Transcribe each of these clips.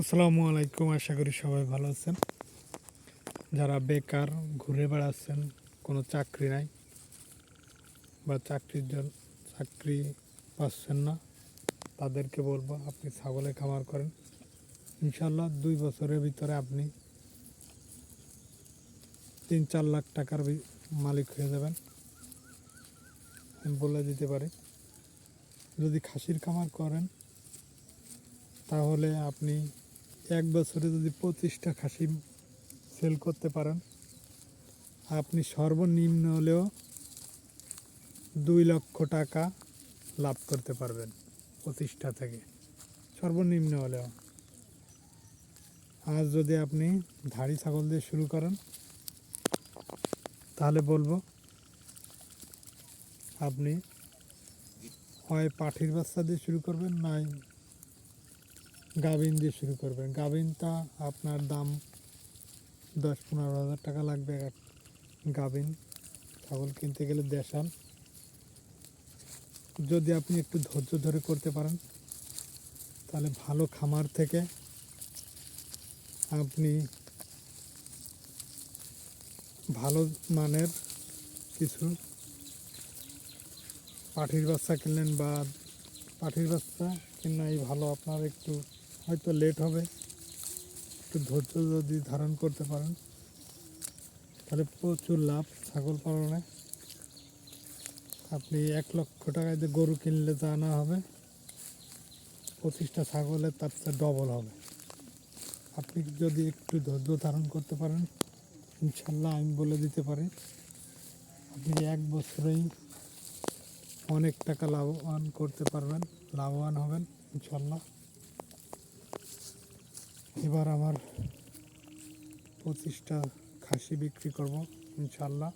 আসসালামু আলাইকুম, আশা করি সবাই ভালো আছেন। যারা বেকার, ঘুরে বেড়াচ্ছেন, কোনো চাকরি নাই বা চাকরির জন্য চাকরি পাচ্ছেন না, তাদেরকে বলব আপনি ছাগলে খামার করেন। ইনশাল্লাহ দুই বছরের ভিতরে আপনি তিন চার লাখ টাকার মালিক হয়ে যাবেন। বলে দিতে পারি। যদি খাসির খামার করেন, তাহলে আপনি এক বছরে যদি পঁচিশটা খাসি সেল করতে পারেন, আপনি সর্বনিম্ন হলেও দুই লক্ষ টাকা লাভ করতে পারবেন পঁচিশটা থেকে, সর্বনিম্ন হলেও। আর যদি আপনি ধাড়ি ছাগল দিয়ে শুরু করেন, তাহলে বলব আপনি হয় পাঠির বাচ্চা দিয়ে শুরু করবেন নয় গাভিন দিয়ে শুরু করবেন। গাভিনটা আপনার দাম দশ পনেরো হাজার টাকা লাগবে এক গাভিন ছাগল কিনতে গেলে দেশাল যদি আপনি একটু ধৈর্য ধরে করতে পারেন, তাহলে ভালো খামার থেকে আপনি ভালো মানের কিছু পাঠির বাচ্চা কিনলেন বা পাঠির বাচ্চা কিনাই ভালো আপনার একটু হয়তো লেট হবে। একটু ধৈর্য যদি ধারণ করতে পারেন, তাহলে প্রচুর লাভ ছাগল পালনে। আপনি এক লক্ষ টাকায় যে গরু কিনলে যা আনা হবে, পঁচিশটা ছাগলের তার চেয়ে ডবল হবে। আপনি যদি একটু ধৈর্য ধারণ করতে পারেন, ইনশাল্লাহ আমি বলে দিতে পারি, আপনি এক বছরেই অনেক টাকা লাভবান করতে পারবেন, লাভবান হবেন, ইনশাল্লাহ। এবার আমার পঁচিশটা খাসি বিক্রি করব, ইনশাল্লাহ।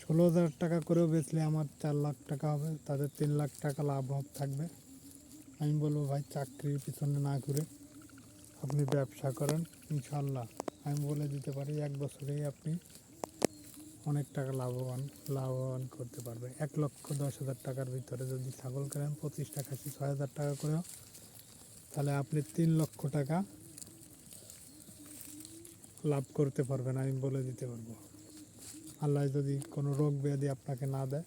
ষোলো হাজার টাকা করেও বেচলে আমার চার লাখ টাকা হবে তাদের তিন লাখ টাকা লাভ থাকবে। আমি বলব, ভাই, চাকরির পিছনে না ঘুরে আপনি ব্যবসা করেন, ইনশাল্লাহ। আমি বলে দিতে পারি, এক বছরেই আপনি অনেক টাকা লাভবান লাভবান করতে পারবে। এক লক্ষ দশ হাজার টাকার ভিতরে যদি ছাগল কেনেন, পঁচিশটা খাসি ছয় হাজার টাকা করেও তাহলে আপনি তিন লক্ষ টাকা লাভ করতে পারবেন, আমি বলে দিতে পারব। আল্লাহ যদি কোনো রোগ ব্যাধি আপনাকে না দেয়,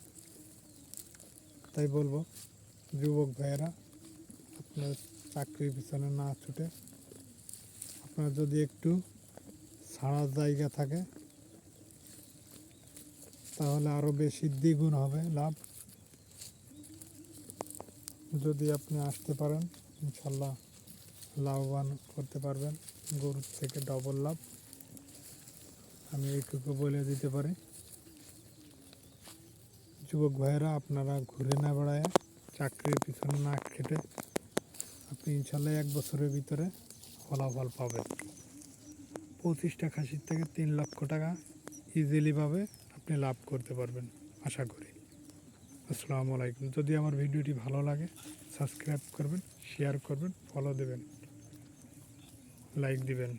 তাই বলব, যুবক ভাইয়েরা, আপনার চাকরির পিছনে না ছুটে, আপনার যদি একটু ছাড়া জায়গা থাকে, তাহলে আরও বেশি দ্বিগুণ হবে লাভ। যদি আপনি আসতে পারেন ইনশাল্লাহ লাভবান করতে পারবেন। গরুর থেকে ডবল লাভ। আমি এইটুকু বলে দিতে পারি। যুবক ভাইয়েরা, আপনারা ঘুরে না বেড়ায়, চাকরির পিছনে না খেটে আপনি ইনশাল্লাহ এক বছরের ভিতরে ফলাফল পাবেন। পঁচিশটা খাসির থেকে তিন লক্ষ টাকা ইজিলিভাবে আপনি লাভ করতে পারবেন, আশা করি। আসসালামু আলাইকুম। যদি আমার ভিডিওটি ভালো লাগে, সাবস্ক্রাইব করবেন শেয়ার করবেন ফলো দেবেন লাইক দিবেন।